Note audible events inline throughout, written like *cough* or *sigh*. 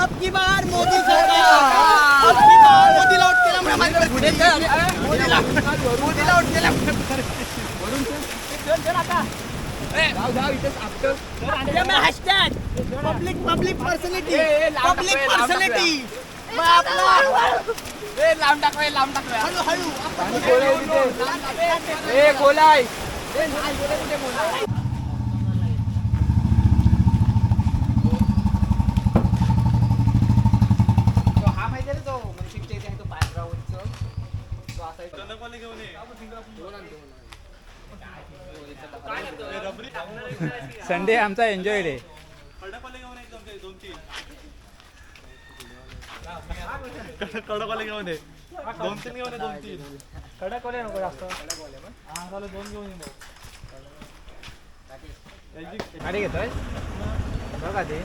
अब की बार मोदी मोदीला out out hashtag public public personality public personality लांब टाकूया लांब टाकूया. हळू हळू. ए गोलाय हा माहिती आहे तो मनशिकच्या इथे आहे तो पांढरा उंच तो असा एक- दोन आण, दोन आण. संडे आमचा एन्जॉय डे. कडकवाले घेऊन ये दोन तीन. घेऊन ये. दोन तीन कडकवाले नको जास्त. हा चालेल दोन घेऊन ये. मग गाडी घेतोय? बघा ते.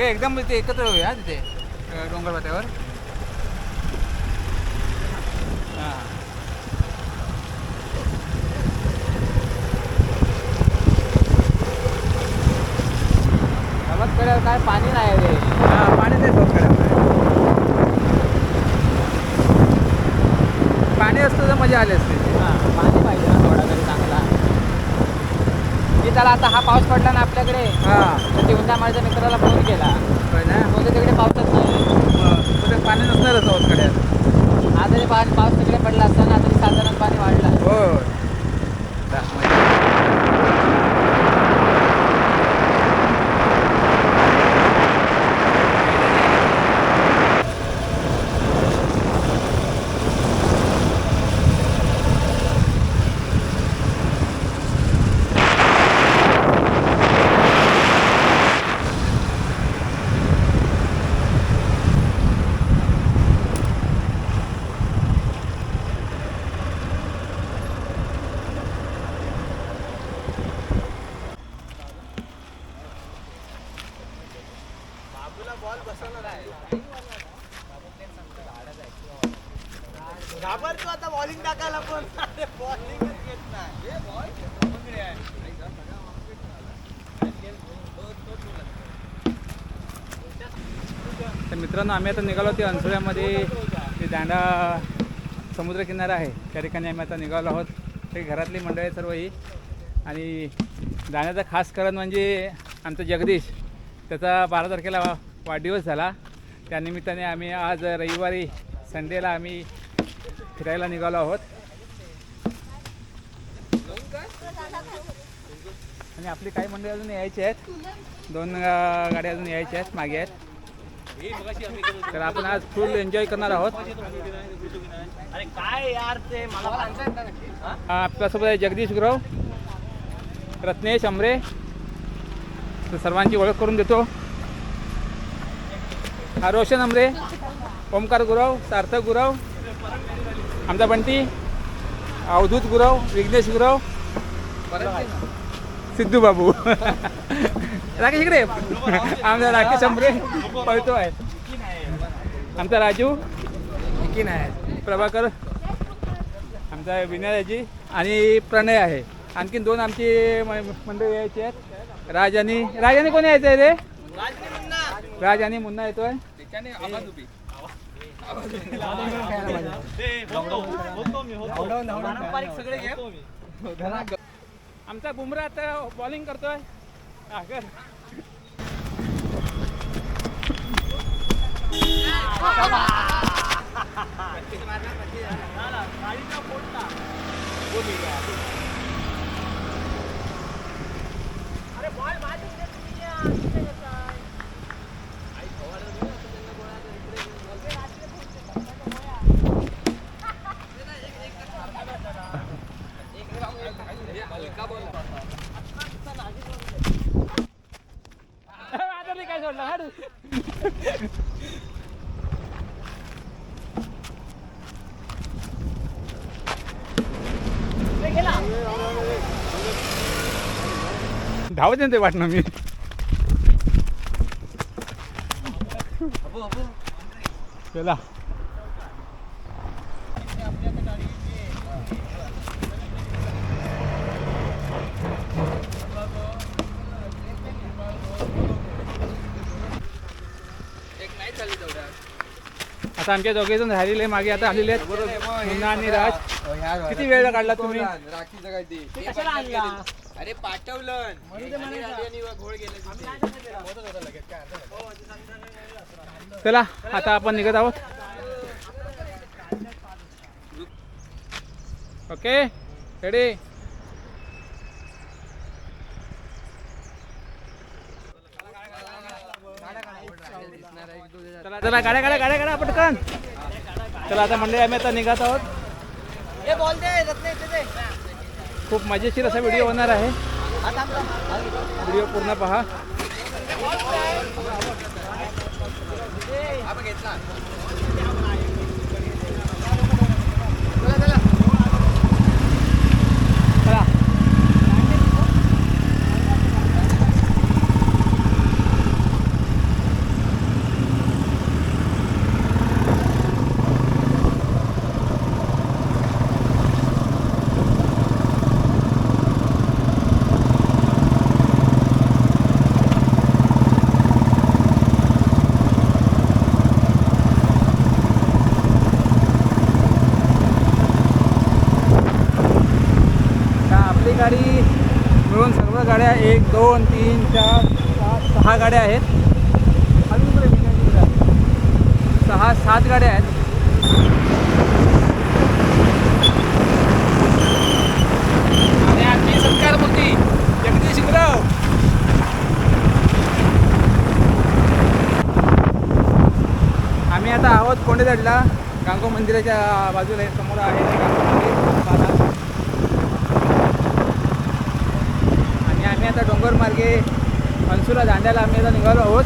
सगळे एकदम ते एकत्र होऊया तिथे डोंगर पात्यावर हां. काय पाणी नाही रे. हा पाणी नाही पाणी असतं तर मजा आली असते हा, पाणी पाहिजे ना थोडा तरी चांगला की त्याला आता हा पाऊस पडला ना आपल्याकडे. हा. तर ते माझ्या मित्राला फोन केला. बोलतो तिकडे पाऊसच नाही. पाणी नसणारच आहोत हा जरी पाऊस तिकडे पडला असता ना तरी साधारण पाणी वाढलं हो दा, मजा. घाबरतो आता बॉलिंग टाकायला पण बॉलिंगच घेत नाही तर मित्रांनो आम्ही आता निघालो ते अनसुळ्यामध्ये. ते दांडा समुद्रकिनारा आहे. त्या ठिकाणी आम्ही आता निघालो आहोत. ते घरातली मंडळी सर्व ही आणि दाण्याचं खास कारण म्हणजे आमचा जगदीश. त्याचा बारा तारखेला वा- वाढदिवस झाला. त्यानिमित्ताने आम्ही आज रविवारी संडेला आम्ही फिरायला निघालो आहोत. आणि आपली काही मंडळी अजून यायची आहेत. दोन गाड्या अजून यायच्या आहेत मागे आहेत. तर आपण आज फुल एन्जॉय करणार आहोत. अरे काय यार ते मला हा, आपल्यासोबत आहे जगदीश गुरव रत्नेश अमरे. तर सर्वांची ओळख करून देतो. हा रोशन अमरे ओमकार गुरव सार्थक गुरव आमचा बंटी अवधूत गुरव विघ्नेश गुरव. सिद्धू बाबू. राकेश इकडे आमचा राकेश अमरे पळतो आहे. आमचा राजू की नाही प्रभाकर. आमचा विनयाजी आणि प्रणय आहे. आणखीन दोन आमची मंडळी यायची आहेत. राज आणि राज आणि कोणी यायचं आहे रे राज आणि मुन्ना येतोय सगळे घे. आमचा बुमरा आता बॉलिंग करतोय. हा, कर. आता *laughs* नाही ते वाटणं मी. चला. आता आमच्या दोघेजण राहिलेले मागे आता आलेले आहेत. मुन्ना आणि राज. किती वेळ काढला तुम्ही? आणला? अरे पाठवलं. घोळ चला आता आपण निघत आहोत. ओके रेडी चला चला गाड्या गाड्या गाड्या गाड्या पटकन. चला आता मंडळी आम्ही आता निघत आहोत. हे खूप मजेशीर असा व्हिडिओ होणार आहे. व्हिडिओ पूर्ण पहा. घेतला चला आता आपली गाडी मिळून सर्व गाड्या एक दोन तीन चार सात सहा गाड्या आहेत. अजून सहा सात गाड्या आहेत. आणि जगदीश आम्ही आता आहोत कोंडेदडला गांगो मंदिराच्या बाजूला समोर आहे गांगो मंदिर पाहा. आणि आम्ही आता डोंगरमार्गे मनसुला दांड्याला आम्ही आता निघालो आहोत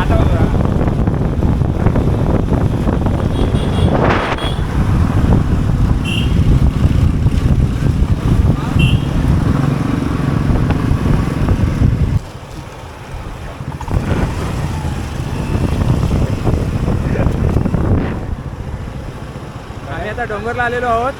आता बघा. आम्ही आता डोंगरला आलेलो आहोत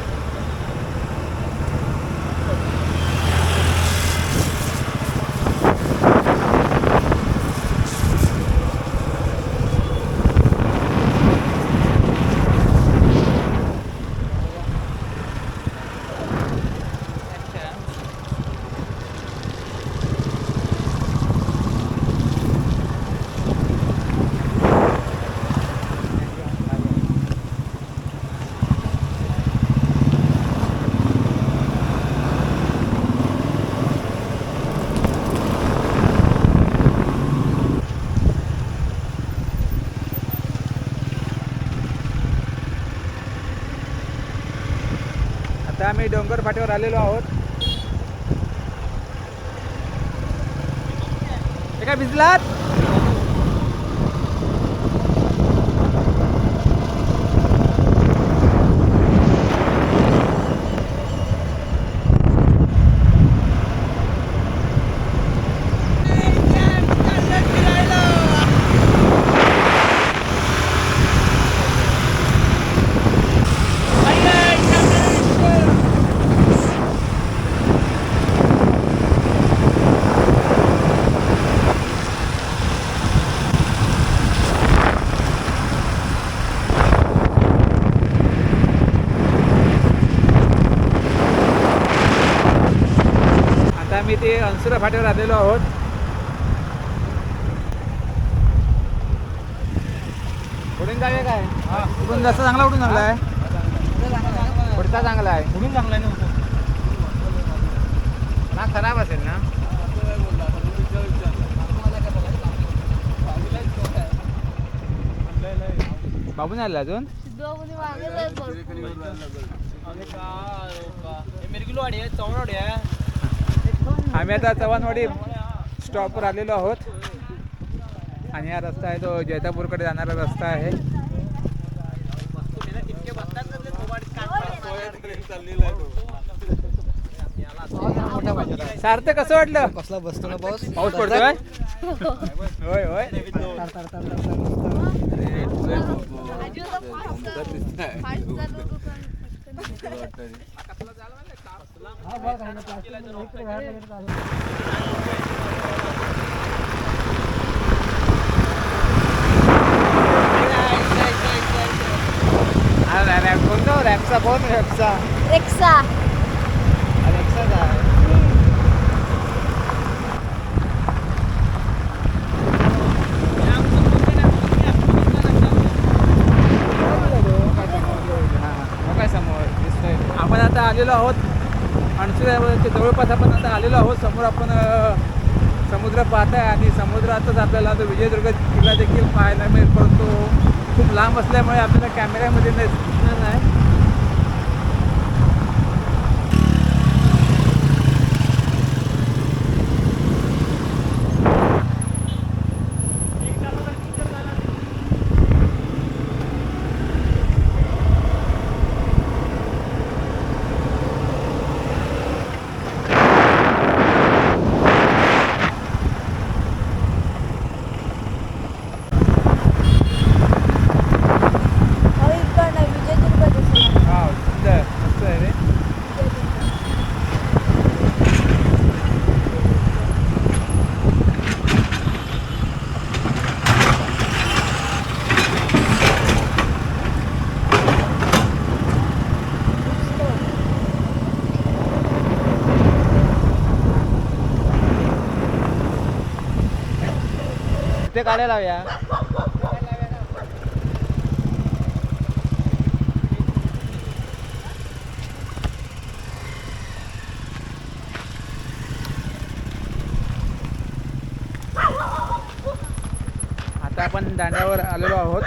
आता आम्ही डोंगर फाट्यावर आलेलो आहोत. एका काय भिजलात आता आम्ही ते अंसुरा फाट्यावर आलेलो आहोत. उडून जाऊया काय? उडून जास्त चांगला उडून चांगला आहे? पुढचा चांगला आहे. म्हणून चांगला आहे ना ना खराब असेल ना? बाबू नाही आला अजून आहे चौरावाडी आहे. आम्ही आता चव्हाणवाडी स्टॉपवर आलेलो आहोत. आणि हा रस्ता आहे तो जैतापूरकडे जाणारा रस्ता आहे. सार्थक कसं वाटलं? कसला बसतो ना बॉस? पाऊस पडतोय? होय होय. हा, कोणता रॅपचा फोन रॅपचा रेक्सा अलेक्साचा काय समोर दिसतंय. आपण आता आलेलो आहोत अणसुऱ्याच्या जवळपास आपण आता आलेलो आहोत. समोर आपण समुद्र पाहत आहे आणि समुद्रातच आपल्याला तो विजयदुर्ग किल्ला देखील पाहायला मिळेल परंतु खूप लांब असल्यामुळे आपल्याला कॅमेऱ्यामध्ये नाही हो इकडनं विजयदुर्ग दिसला हा सुंदर मस्त आहे रे ते काढायला लावूया. आता आपण दांड्यावर आलेलो आहोत.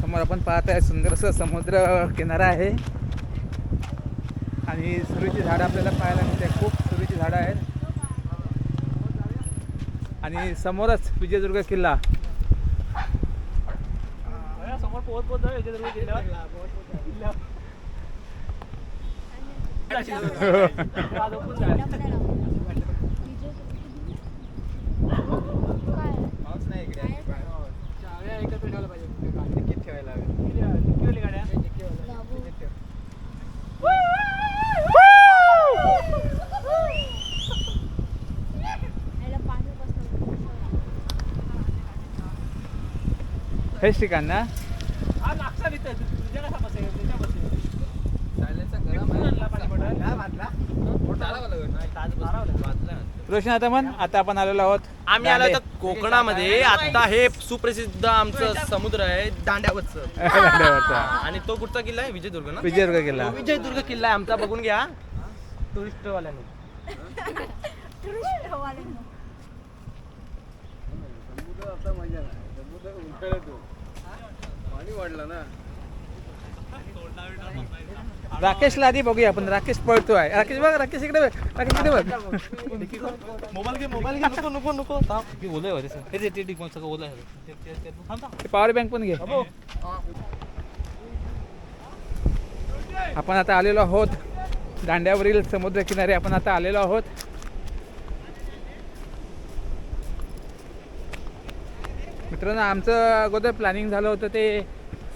समोर आपण पाहत आहे सुंदर असं समुद्र किनारा आहे. आणि सुरीची झाडं आपल्याला पाहायला मिळते. खूप सुरीची झाडं आहेत. आणि समोरच विजयदुर्ग किल्ला समोर पोहोच पोहोच जाऊ याच्या जवळ गेल्यावर. आज ओपून जायचं. चाव्या एकत्र ठेवायला पाहिजे तिकीट ठेवायला हवे. किती आहे? किती वाली गाड्या हेच ठिकाण ना हा नागसा तिथं तुझ्या कसा बसेल त्याच्या बसेल सायलेन्सर गरम आहे. आणला पाणी बॉटल हा, वाटला? मोठा आला मला वाटलं. रोशन आता मन आता आपण आलेलो आहोत आम्ही आलो. तर कोकणामध्ये. आता हे सुप्रसिद्ध आमचं समुद्र आहे दांड्यावरचं. *laughs* दांड्यावरचा. आणि तो कुठचा किल्ला आहे? विजयदुर्ग ना? विजयदुर्ग किल्ला. विजयदुर्ग किल्ला आहे आमचा बघून घ्या. टुरिस्ट वाल्याने समुद्र आता मजा नाही. समुद्र उन्हाळ्यात हो. पाणी वाढलं ना. राकेशला आधी बघूया आपण राकेश पळतोय. राकेश बघ राकेश इकडे बघ. राकेश इकडे बघ. मोबाईल घे मोबाईल घे नको नको नको. ते पॉवर बँक पण घे. आपण आता आलेलो आहोत. दांड्यावरील समुद्र किनारे आपण आता आलेलो आहोत. मित्रांनो आमचं अगोदर प्लॅनिंग झालं होतं ते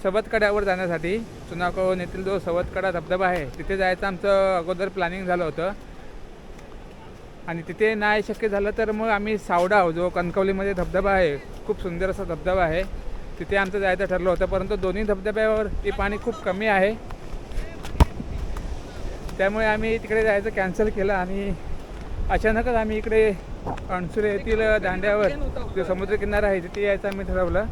सवतकड्यावर जाण्यासाठी चुनाकोन येथील जो सवतकडा धबधबा आहे तिथे जायचं आमचं अगोदर प्लॅनिंग झालं होतं. आणि तिथे नाही शक्य झालं तर मग आम्ही सावडाव जो कणकवलीमध्ये धबधबा आहे खूप सुंदर असा धबधबा आहे तिथे आमचं जायचं ठरलं होतं परंतु दोन्ही धबधब्यावर ते पाणी खूप कमी आहे. त्यामुळे आम्ही तिकडे जायचं कॅन्सल केलं आणि अचानकच आम्ही इकडे अणसुरे येथील दांड्यावर जो समुद्रकिनारा आहे तिथे यायचं आम्ही ठरवलं.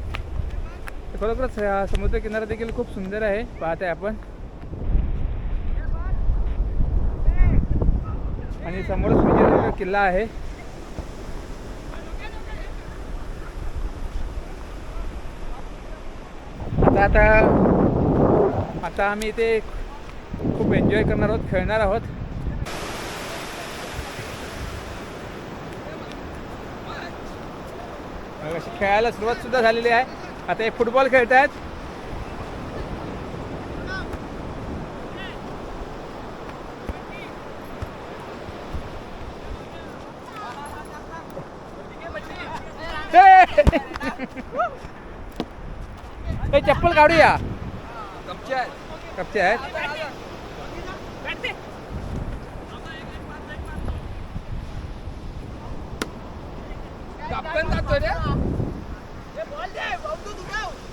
खरोखरच हा समुद्रकिनारा देखील खूप सुंदर आहे. पाहत आहे आपण. आणि समोरच विजयनगर किल्ला आहे. आता आता आता आम्ही इथे खूप एन्जॉय करणार आहोत खेळणार आहोत. अशी खेळायला सुरुवात सुद्धा झालेली आहे. आता हे फुटबॉल खेळत आहेत. चप्पल काढूया. कपचे आहेत. कॅप्टन जातोय रे. Olha, é vamos tudo não!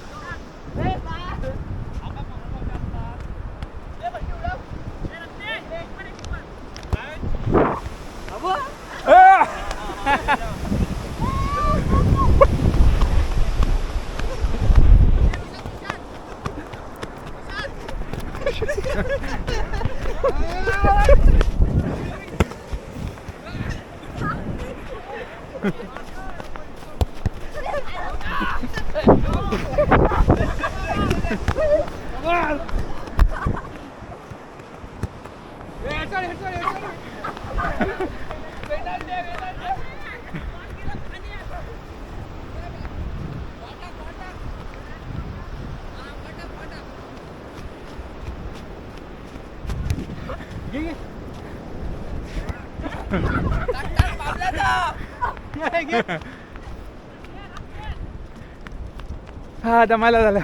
हा दमायला झालं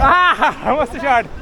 हा मस्त शॉट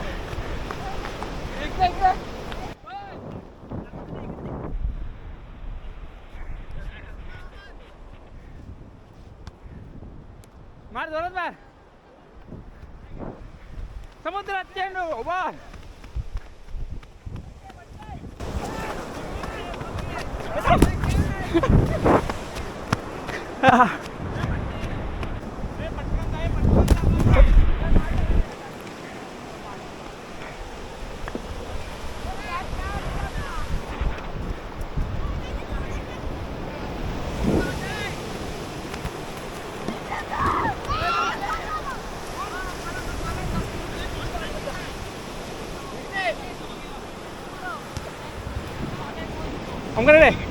Không!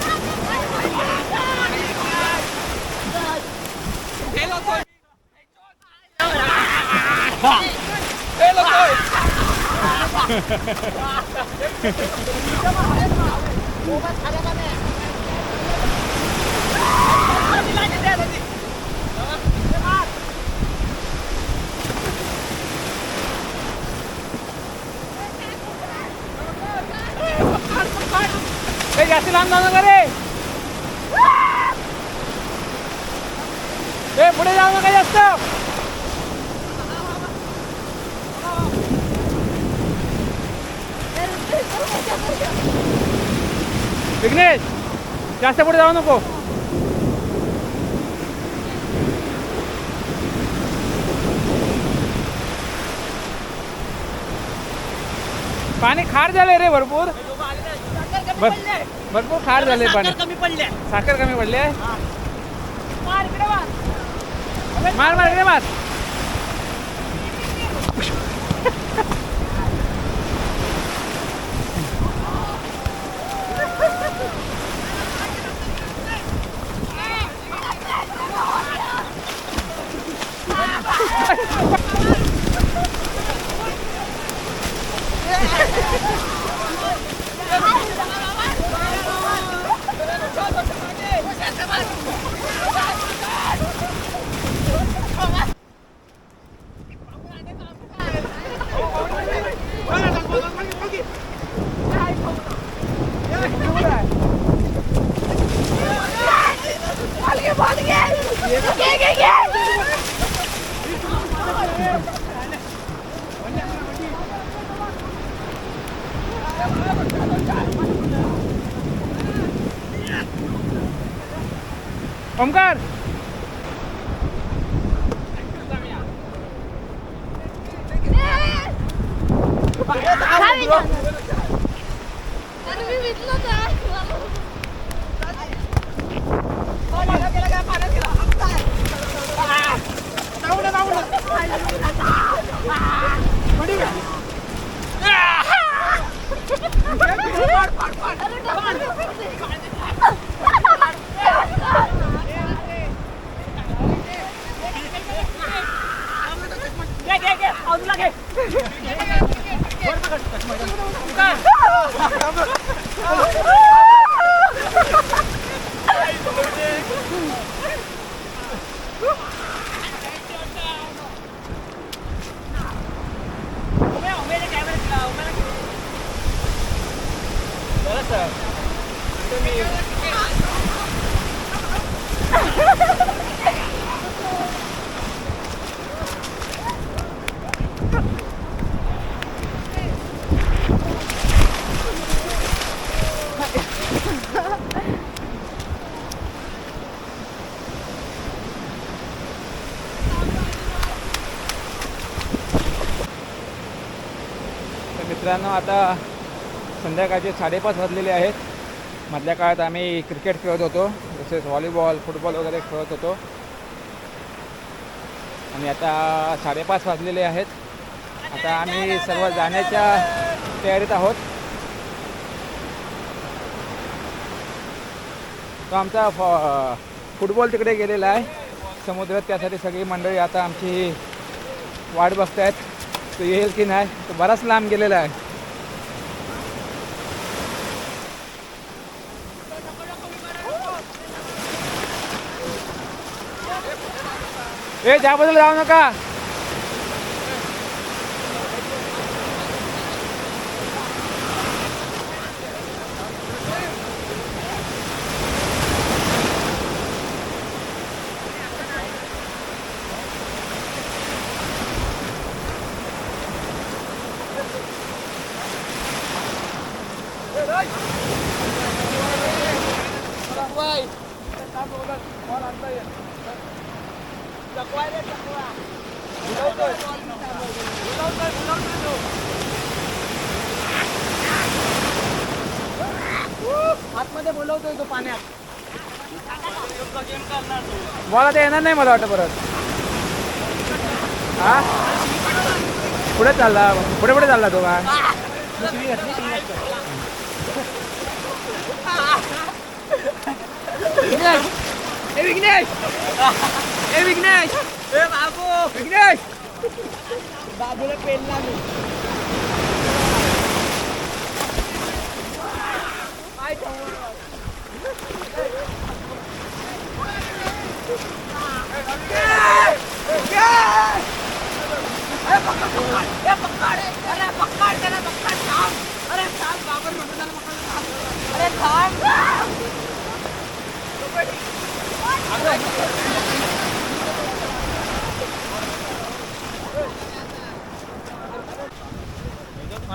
เฮ้ยเราเลยเฮ้ยอยาสิน้ำน้ำกันเลย ए पुढे जाऊ नका जास्त विघ्नेश जास्त पुढे जाऊ नको. पाणी खार झालंय रे भरपूर. भर- भरपूर खार झालंय पाणी. कमी पडले साखर कमी पडली आहे. मार मार इकडे मार. Get, get, get! I'll do it again! मी विकलं तर तर मित्रांनो आता संध्याकाळचे साडेपाच वाजलेले आहेत. मधल्या काळात आम्ही क्रिकेट खेळत होतो तसेच व्हॉलीबॉल फुटबॉल वगैरे खेळत होतो. आणि आता साडेपाच वाजलेले आहेत. आता आम्ही सर्व जाण्याच्या तयारीत आहोत. तो आमचा फॉ फुटबॉल तिकडे गेलेला आहे. समुद्रात त्यासाठी सगळी मंडळी आता आमची वाट बघतायत. तो येईल की नाही तो बराच लांब गेलेला आहे. ए त्या बाजूला जाऊ नका आतमध्ये बोलवतोय तो पाण्यात मला ते येणार नाही मला वाटतं परत. हा? पुढे चालला पुढे पुढे चालला तो काय ए विघ्नेश! ए विघ्नेश! ए बाबू! विघ्नेश! बाबूला पेलला मी काय ठेवलं?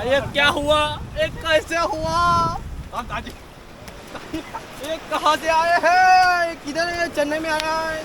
ये क्या हुआ? ये कैसे हुआ? ये कहाँ से आए हैं? किधर है चेन्नई में आया है।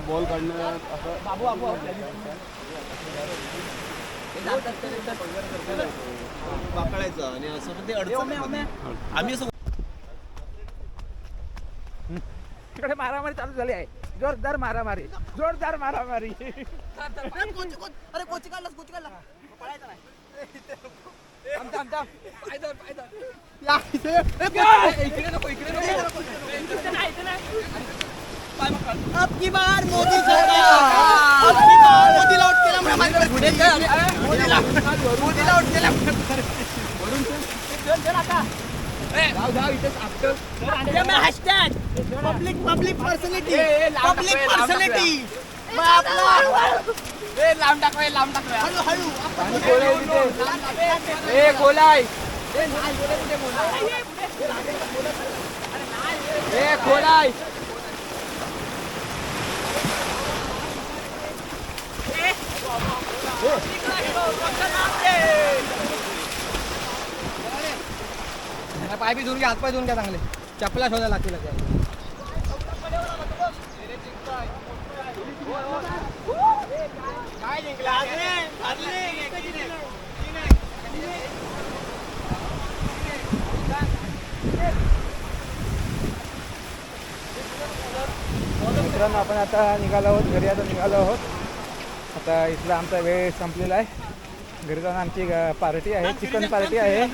बॉल काढण्यात असं बाबू बाबू वाकडायचं आणि असं पण ते अडचण आम्ही असं तिकडे मारामारी चालू झाली आहे. जोरदार मारामारी. जोरदार मारामारी. अरे कोची अरे कोची काढला पळायचं नाही. इकडे नको इकडे नको अब की बार मोदी सरकार। अब की बार मोदीला आउट केल्यामुळे माझ्याकडे मोदीला मोदीला आउट केल्यामुळे जाऊ जाऊ इथे after- ये मैं हैशटैग पब्लिक पब्लिक पर्सनैलिटी ए, ए, लांब पब्लिक टाकूया, लांब पर्सनैलिटी मैं आपला ए, लांब टाकूया लांब टाकूया हळू हळू आपण आणि कोलाय तिथे. ए कोलाय ए, नाही, कोलाय कुठे कोलाय? ए कोलाय पाय बी धुवून घ्या हातपाय धुवून घ्या चांगले चपला शोधायला लागतील आता. मित्रांनो आपण आता निघालो आहोत घरी आता निघालो आहोत आता इथला आमचा वेळ संपलेला आहे. घरी जाऊन आमची पार्टी आहे चिकन पार्टी आहे.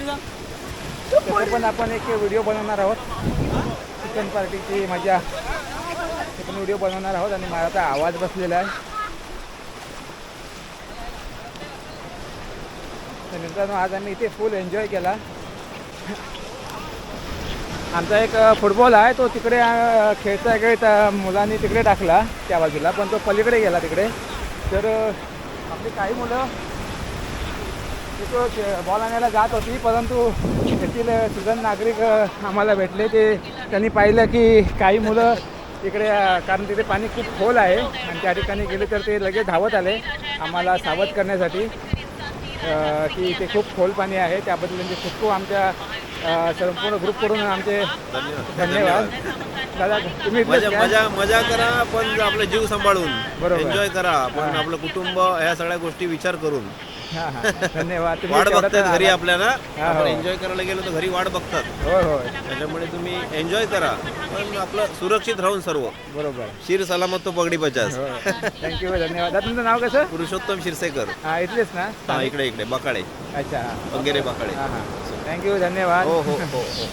त्याचं पण आपण एक व्हिडिओ बनवणार आहोत. चिकन पार्टीची मजा. ते पण व्हिडिओ बनवणार आहोत आणि मला आता आवाज बसलेला आहे. तर मित्रांनो आज आम्ही इथे फुल एन्जॉय केला. आमचा एक फुटबॉल आहे तो तिकडे खेळता खेळता मुलांनी तिकडे टाकला त्या बाजूला पण तो पलीकडे गेला तिकडे. तर आपली काही मुलं तिथं बॉल आणायला जात होती परंतु येथील सुजन नागरिक आम्हाला भेटले. ते त्यांनी पाहिलं की काही मुलं तिकडे कारण तिथे पाणी खूप खोल आहे आणि त्या ठिकाणी गेले तर ते लगेच धावत आले आम्हाला सावध करण्यासाठी. की ते खूप खोल पाणी आहे त्याबद्दल त्यांचे खूप खूप आमच्या संपूर्ण ग्रुपकडून आमचे धन्यवाद. दादा तुम्ही इथलेच मजा? मजा मजा करा पण आपला जीव सांभाळून. बरोबर. एन्जॉय करा. पण आपलं कुटुंब ह्या सगळ्या गोष्टी विचार करून. हां हां धन्यवाद. तुम्ही वाट तेवढं बघतात तर घरी. आपल्याला. हा, आपण हो. एन्जॉय करायला गेलो तर घरी वाट बघतात. होय होय. त्याच्यामुळे तुम्ही एन्जॉय करा. पण आपलं सुरक्षित राहून सर्व. बरोबर. शिर सलामत तो पगडी पचास. हो. थँक्यू धन्यवाद. दादा तुमचं नाव कसं? पुरुषोत्तम शिरसेकर. हां इथलेच ना? हा इकडे इकडे बकाळे. अच्छा वगैरे बकाळे. हां हां. थँक्यू धन्यवाद. हो हो हो हो.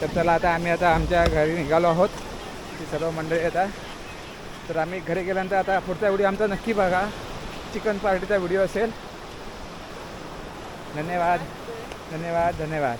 तर चला आता आम्ही आता आमच्या घरी निघालो आहोत. ती सर्व मंडळी येतात तर आम्ही घरी गेल्यानंतर आता पुढचा व्हिडिओ आमचा नक्की बघा. चिकन पार्टीचा व्हिडिओ असेल. धन्यवाद धन्यवाद धन्यवाद